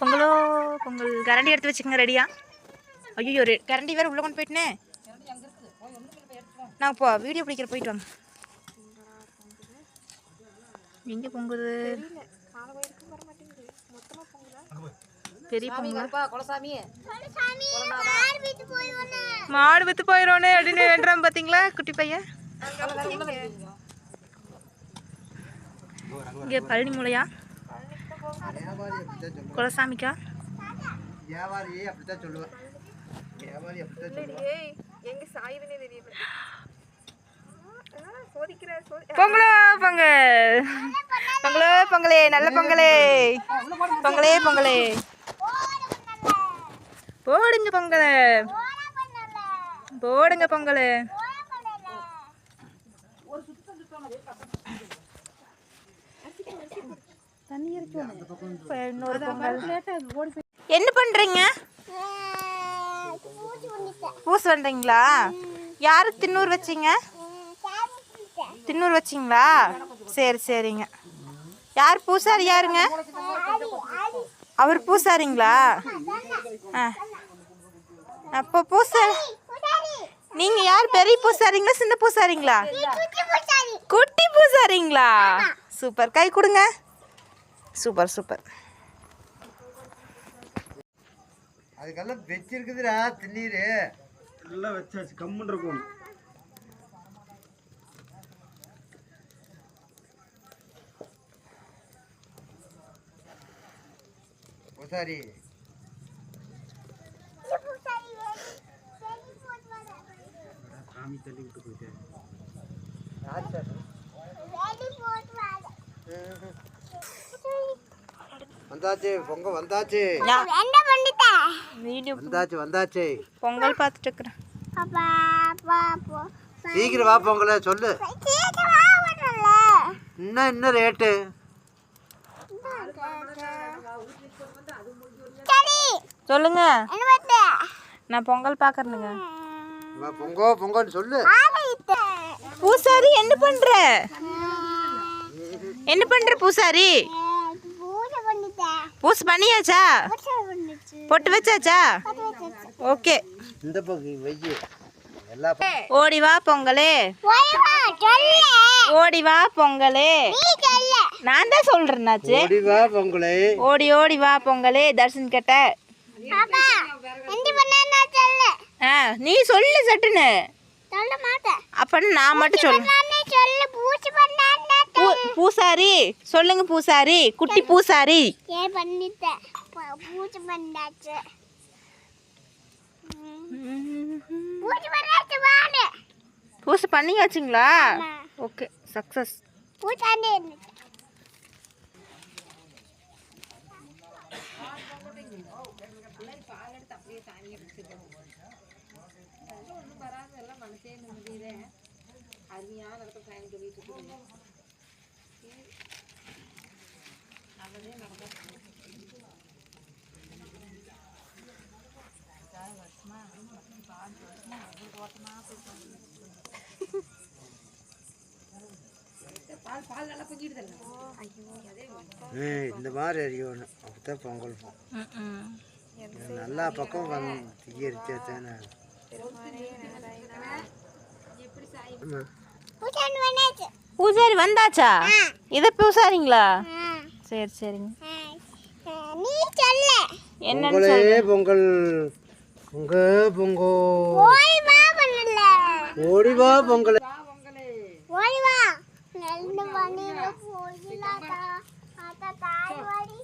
பொங்கலோ பொங்கல். கரண்டி எடுத்து வச்சுக்கோங்க ரெடியா ஐயோ ஒரு கரண்டி வேறு உள்ளே கொண்டு போயிட்டுனே. நான் இப்போ வீடியோ பிடிக்கிற போயிட்டு வாங்க. எங்கே பொங்குது? பெரிய பொங்கல்? மாடு வித்து போயிடும்னே அப்படின்னு வேண்டுறான் பார்த்தீங்களா குட்டி பையன்? இங்கே பழனி மூலையா? குலசாமிக்கா? வியாபாரியே அப்படித்தான் சொல்லுவேன் வியாபாரி அப்படித்தான் சொல்லுவேன் எங்க சாயுதுன்னே தெரியல பொங்கலோ பொங்கல். பொங்கலோ பொங்கலே நல்ல பொங்கலே. பொங்கலே பொங்கலே. போடுங்க பொங்கலை. போடுங்க பொங்கலை. இப்ப இன்னொரு பொங்கல். என்ன பண்றீங்க? பூசு பண்றீங்களா யாரு தின்னூர் வச்சீங்க? தின்னூர் வச்சிங்களா? சரி சரிங்க. யார் பூசாரி யாருங்க? அவர் பூசாரிங்களா? ஆ. அப்போ பூசாரி நீங்க யார்? பெரிய பூசாரிங்களா சின்ன பூசாரிங்களா? குட்டி பூசாரிங்களா? சூப்பர். கை கொடுங்க. Super super. அதுக்கெல்லாம் வச்சிருக்குதுடா தண்ணீர். எல்லாம் வச்சாச்சு கம்முன்னு இருக்கும் பூசாரி. சாமி தள்ளி விட்டு போயிட்டேன் வந்தாச்சு பொங்க வந்தாச்சு. வீடியோ வந்தாச்சு வந்தாச்சு. பொங்கல் பார்த்துட்டு இருக்கிறேன் சீக்கிரம் வா பொங்கல சொல்லு. இன்னும் இன்னும் ரேட்டு? சொல்லுங்க. நான் பொங்கல் பார்க்கறேனுங்க. வா பொங்கோ பொங்கன்னு சொல்லு. பூசாரி என்ன பண்ற? என்ன பண்ற பூசாரி? பூசு பண்ணியாச்சா? பொட்டு வச்சாச்சா? ஓகே. இந்த ஓடி வா பொங்கலே. ஓடி வா பொங்கலே. நான் தான் சொல்றேன்னாச்சு. ஓடி வா பொங்கலே. ஓடி ஓடி வா பொங்கலே தர்ஷன் கேட்ட. ஆ நீ சொல்லு சட்டுன்னு. அப்பன்னு நான் மட்டும் சொல்ல பூசாரி சொல்லுங்க பூசாரி குட்டி பூசாரி. ஏன் பண்ணிட்டேன் பூச்சி பண்ணாச்சு. பூசை பண்ணியாச்சுங்களா? ஓகே சக்ஸஸ் பூச்சாண்டே இருந்துச்சு. ஏய், இந்த மாதிரி எரியணும் அப்படித்தான் பொங்கல் நல்லா பக்கம் வந்து தீயரிச்சா தானே? பூசாரி வந்தாச்சா. இது பூசாரிங்களா? சரி சரிங்க. நீ சொல்ல. என்னன்னு பொங்கலே. பொங்கல் பொங்க. பொங்கோ ஓய் வா பண்ணல ஓடி வா பொங்கல். ஓய் வா நல்ல பண்ணில போயிலாடா ஆத்தா தாய் வாடி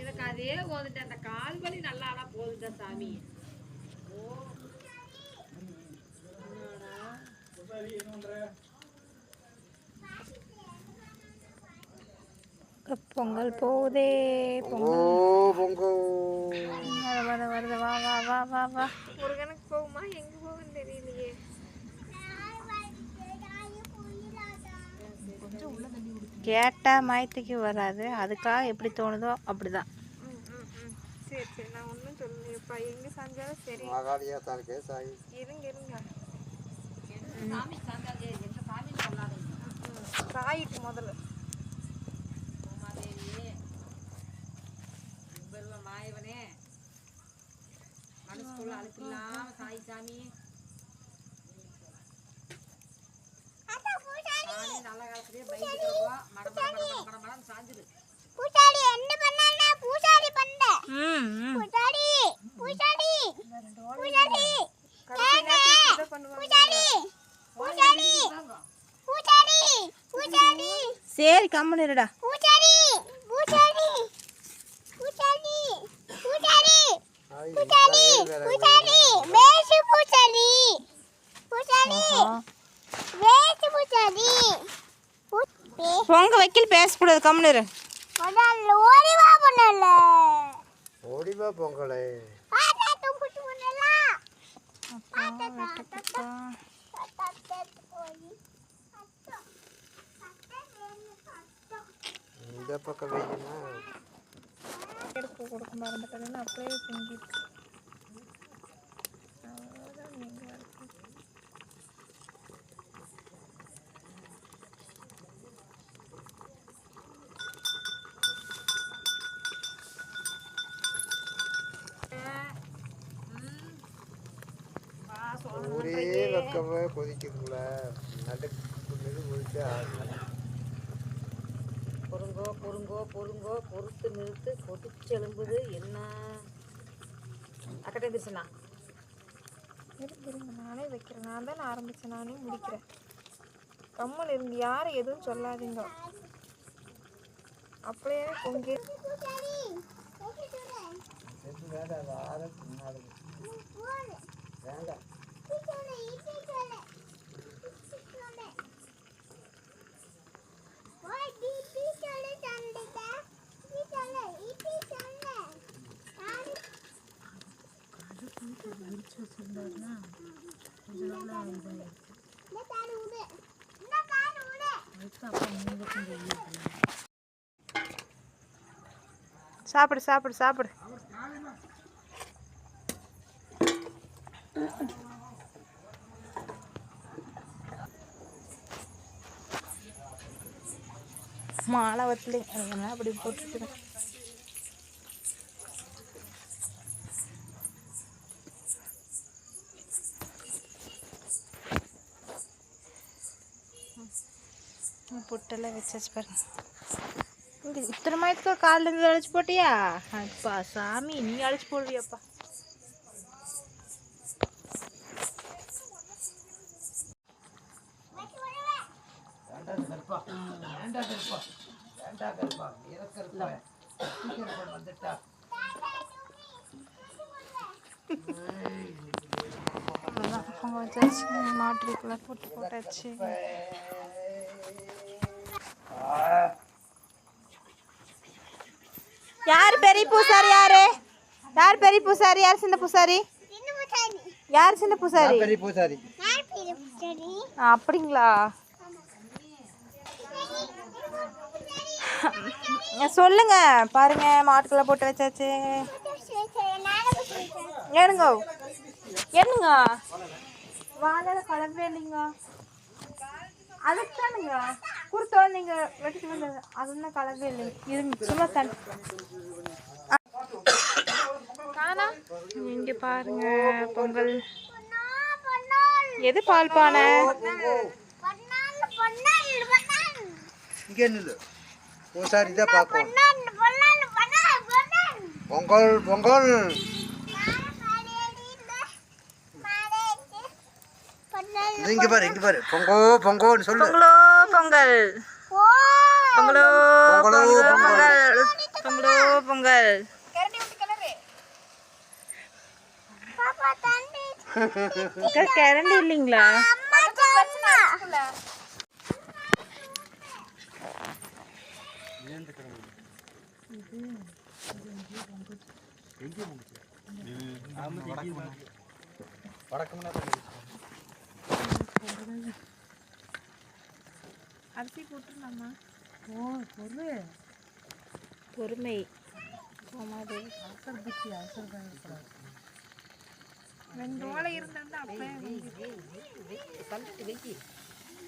எனக்கு அதே போதுட்டு அந்த கால் வலி நல்லா ஆனா போதுட்டா சாமி. பொங்கல் போதே ஓ பொங்கோ வர வர வருது. வா வா வா வா வா. முருகனுக்கு போகுமா? எங்க போகுன்னு தெரியலையே. கேட்டால் மயத்துக்கு வராது. அதுக்காக எப்படி தோணுதோ அப்படிதான். சரி சரி. நான் ஒன்றும் சொல்லலையப்பா. எங்க சாஞ்சாலும் சரி. இருங்க இருங்க. காயிட்டு முதல்ல. மாயவனே. மனசுக்குள்ள அழுப்பு இல்லாம சாய் சாமி. நல்ல காலத்திலேயே பயந்துக்கிறோம் மட மட மட மட மட மடன்னு சாஞ்சிரு பூசாரி என்ன பண்ணா பூசாரி பண்ண ம் ம் பூசாரி பூசாரி பூசாரி கடைசி நேரத்துல இப்படிதான் பண்ணுவாங்க பூசாரி பூசாரி பூசாரி பூசாரி சரி கம்முன்னு இருடா. பூசாரி பூசாரி பூசாரி பூசாரி ஆய், பூசாரி வேற பூசாரி வேஷு பூசாரி பூசாரி வேஷு பூசாரி உங்க வக்கீல் பேசக்கூடாது கம்முன்னு இரு. ஓடிவா பண்ணல ஓடிவா பொங்கலை. பாத்தா தும்பிட்டு பண்ணலாம் பாத்தா இந்த பக்கம் வைக்கணுமா எடுப்பு கொடுக்க மறந்துட்டேன்னு அப்படியே செஞ்சுட்டு ஒரே பக்கமே கொதிக்குதுல நடுக்கு கொதிச்சு ஆகல பொறுங்கோ பொறுங்கோ பொறுங்கோ பொறுத்து நிறுத்து கொதிச்சு எழும்புது. என்ன? அக்கட்டே திருச்சுண்ணா இருங்க நானே வைக்கிறேன். நான் தானே ஆரம்பிச்சேன் நானே முடிக்கிறேன். கம்மல் இருங்க யாரும் எதுவும் சொல்லாதீங்க. அப்படியே பொங்கி. வேண்டாம் அது ஆரத்து முன்னாடி போடு வேண்டாம் பூசாரி இட்டி சொல்ல சொல்ல ஓய் டி டி சொல்ல சண்டிதா டி சொல்ல இட்டி சொல்ல நான் இந்த காடு விடு இந்த காடு விடு சாப்பிடு சாப்பிடு சாப்பிடு. மாலை வத்தலை அதெல்லாம் அப்படி போட்டுருக்குறேன் புட்டெல்லாம் வச்சாச்சு பாருங்க. இத்தனை மயத்துக்கு காலில் இருந்து அழைச்சி போட்டியா? அப்பா சாமி நீ அழைச்சி போடுவியப்பா. மாட்டுக்குள்ள போட்டு போட்டாச்சு. யார் பெரிய பூசாரி யாரு யார் பெரிய பூசாரி யார் சின்ன பூசாரி சின்ன பூசாரி யார் சின்ன பூசாரி பெரிய பூசாரி அப்படிங்களா சொல்லுங்க பாருங்க மாட்டுக்குள்ள போட்டு வச்சாச்சு ஏனுங்க என்னங்க வாழை கலவே இல்லைங்க அதுக்கு தானுங்க கொடுத்தோ நீங்க வெட்டிட்டு வந்தது அது ஒன்றும் கலவே இல்லைங்க இருங்க சும்மா தண்ணி காணா? இங்க பாருங்க பொங்கல். எது பால் பானை? இங்கே நில்லு. தான் பொன்னான் பொங்கல் பொங்கல் இது இங்க பாரு இங்க பாரு. பொங்கோ பொங்கோன்னு சொல்லு. பொங்கலோ பொங்கல். பொங்கலோ பொங்கலோ பொங்கல் பொங்கலோ. பொங்கல். கரண்ட் இல்லைங்களா? அம்மா சொன்னா அரிசி போட்டுருந்தாம்மா பொறுமை. சோமாதேவி ரெண்டு ஓலை இருந்தா அப்படியே தள்ளி வைக்கி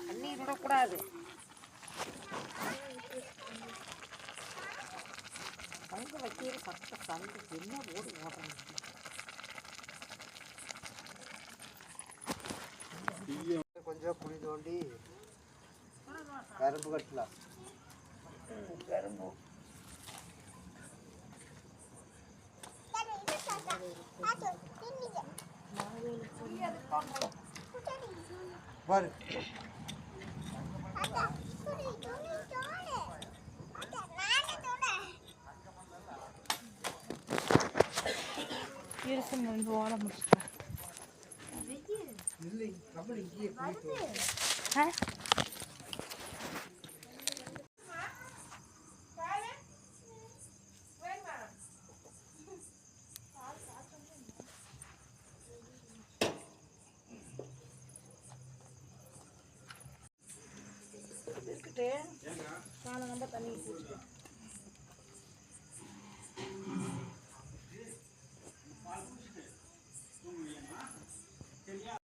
தண்ணீர் விடக்கூடாது. சங்க வைக்கிற பக்க சங்க என்ன ஓடு ஓடுறாங்க? கொஞ்சம் குழி தோண்டி கரும்பு கட்டலாம். கரும்பு பாரு. இருக்கு ஓட முடிச்சு இல்லை கபடி இங்கேயே குழி தோண்டி ஆ இருக்கட்டே காலை நம்ம தண்ணி ஊற்றி